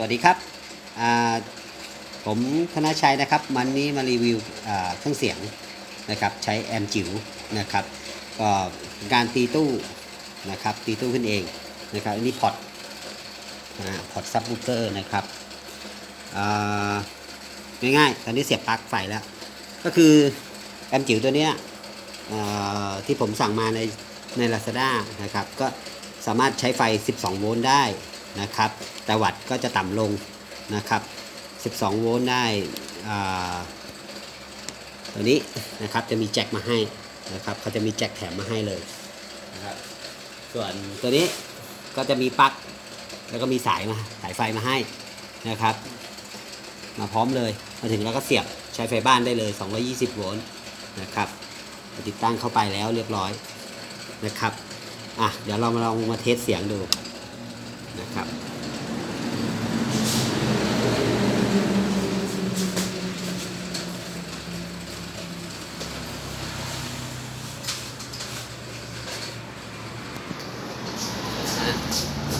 สวัสดีครับ ผมธนชัยนะครับมันนี้มารีวิวเครื่องเสียงนะครับใช้แอมจิ๋วนะครับก็การตีตู้นะครับตีตู้ขึ้นเองนะครับอันนี้พอร์ตพอร์ตซับบูเตอร์นะครับง่ายๆตอนนี้เสียบปลั๊กไฟแล้ว ก็คือแอมจิ๋วตัวเนี้ยที่ผมสั่งมาในใน Lazada นะครับก็สามารถใช้ไฟ 12 โวลต์ได้ นะครับแต่วัตก็จะต่ำลงนะครับ 12 โวลต์ได้ตัวนี้นะครับจะมีแจ็คมาให้นะครับเขาจะมีแจ็คแถมมาให้เลยนะครับส่วนตัวนี้ก็จะมีปลั๊กแล้วก็มีสายมาสายไฟมาให้นะครับ มาพร้อมเลยมาถึงแล้วก็เสียบใช้ไฟบ้านได้เลย 220 โวลต์นะครับติดตั้งเข้าไปแล้วเรียบร้อยนะครับอะเดี๋ยวเรามาลองมาเทสเสียงดู นะครับ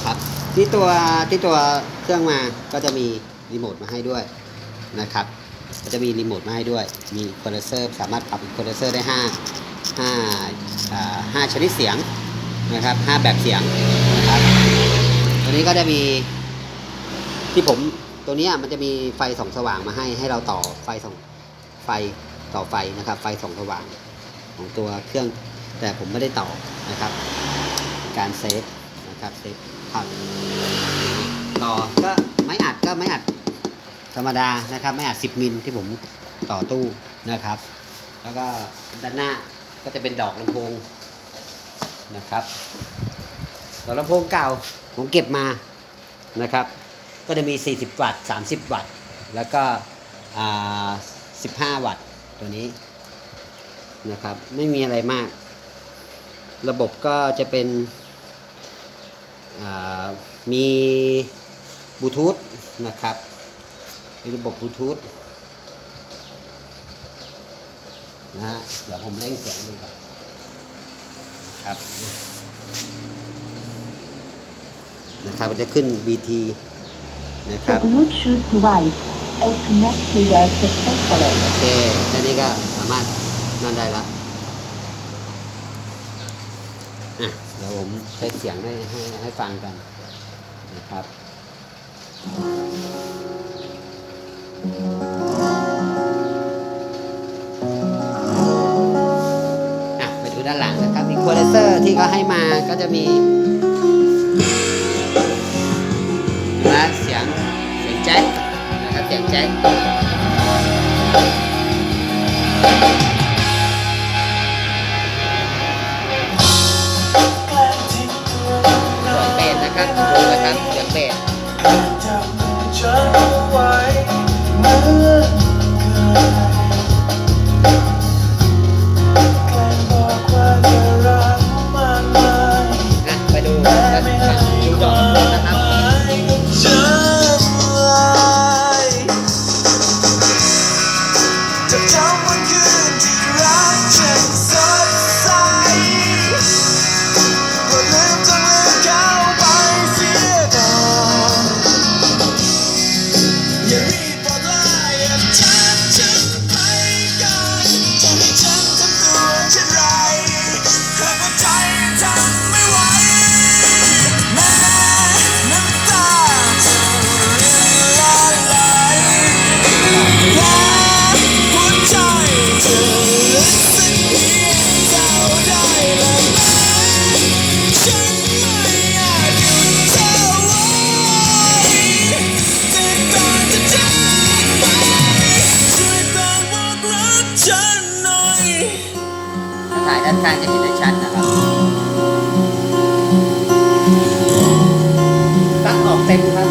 ครับที่ตัวที่ตัวเครื่องมาก็จะมีรีโมทมาให้ด้วยนะครับก็จะมีรีโมทมาให้ด้วย มีคอนเดนเซอร์สามารถปรับคอนเดนเซอร์ได้5 5อ่า5ชนิดเสียงนะครับ5แบบเสียง ตัวนี้ก็จะมีที่ผมตัวนี้มันจะมีไฟส่องสว่างมาให้ให้เราต่อไฟส่องไฟต่อไฟนะครับ ไฟส่องสว่างของตัวเครื่องแต่ผมไม่ได้ต่อนะครับ การเซฟนะครับเซฟผักต่อก็ไม้อัดก็ไม้อัดธรรมดานะครับ ไม้อัด 10 มิลที่ผมต่อตู้นะครับ แล้วก็ด้านหน้าก็จะเป็นดอกลำโพงนะครับดอกลำโพงเก่า ผมเก็บมานะครับ ก็จะมี 40 วัตต์ 30 วัตต์ แล้วก็15 วัตต์ตัวนี้นะครับ ไม่มีอะไรมาก ระบบก็จะเป็นมีบลูทูธนะครับมีระบบบลูทูธนะฮะเดี๋ยวผมเร่งเสียงดูก่อนครับ นะครับมันจะขึ้น BT นะครับ The Bluetooth device is connected successfully. โอเคแค่นี้ก็สามารถนั่นได้ละอะเดี๋ยวผมใช้เสียงให้ให้ให้ฟังกันนะครับ อะไปดูด้านหลังนะครับ มีควอเลเซอร์ที่เขาให้มาก็จะมี แจ็คนะครับเสียงแจ็ค จำวันคืนที่รักฉันสดใสก็ลืมจนลืมเขาไปเสียก่อนอย่ารีบบอกลาอย่าทักฉันไปก่อนจะให้ฉันทำตัวเช่นไรหากว่าใจทำไม่ ถ้านข้างจะเห็นได้ชัดนะครับตั้งออกเต็มครับ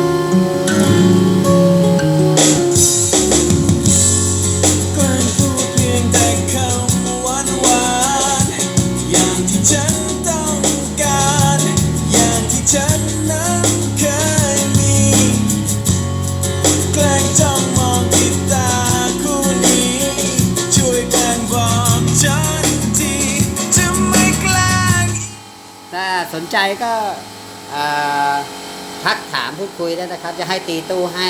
ฉันนั้นเคยมีแกล้งจ้ นใจก็ทักถามพูดคุยได้นะครับ จะให้ตีตู้ให้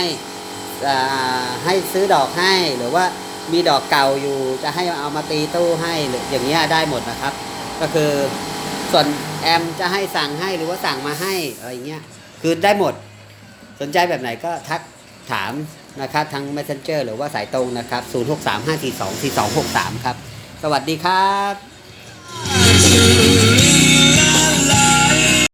ให้ซื้อดอกให้หรือว่ามีดอกเก่าอยู่จะให้เอามาตีตู้ให้หรืออย่างเงี้ยได้หมดนะครับ ก็คือส่วนแอมจะให้สั่งให้หรือว่าสั่งมาให้อะไรเงี้ยคือได้หมดสนใจแบบไหนก็ทักถามนะครับทาง Messenger หรือว่าสายตรงนะครับ 0635424263 ครับ สวัสดีครับ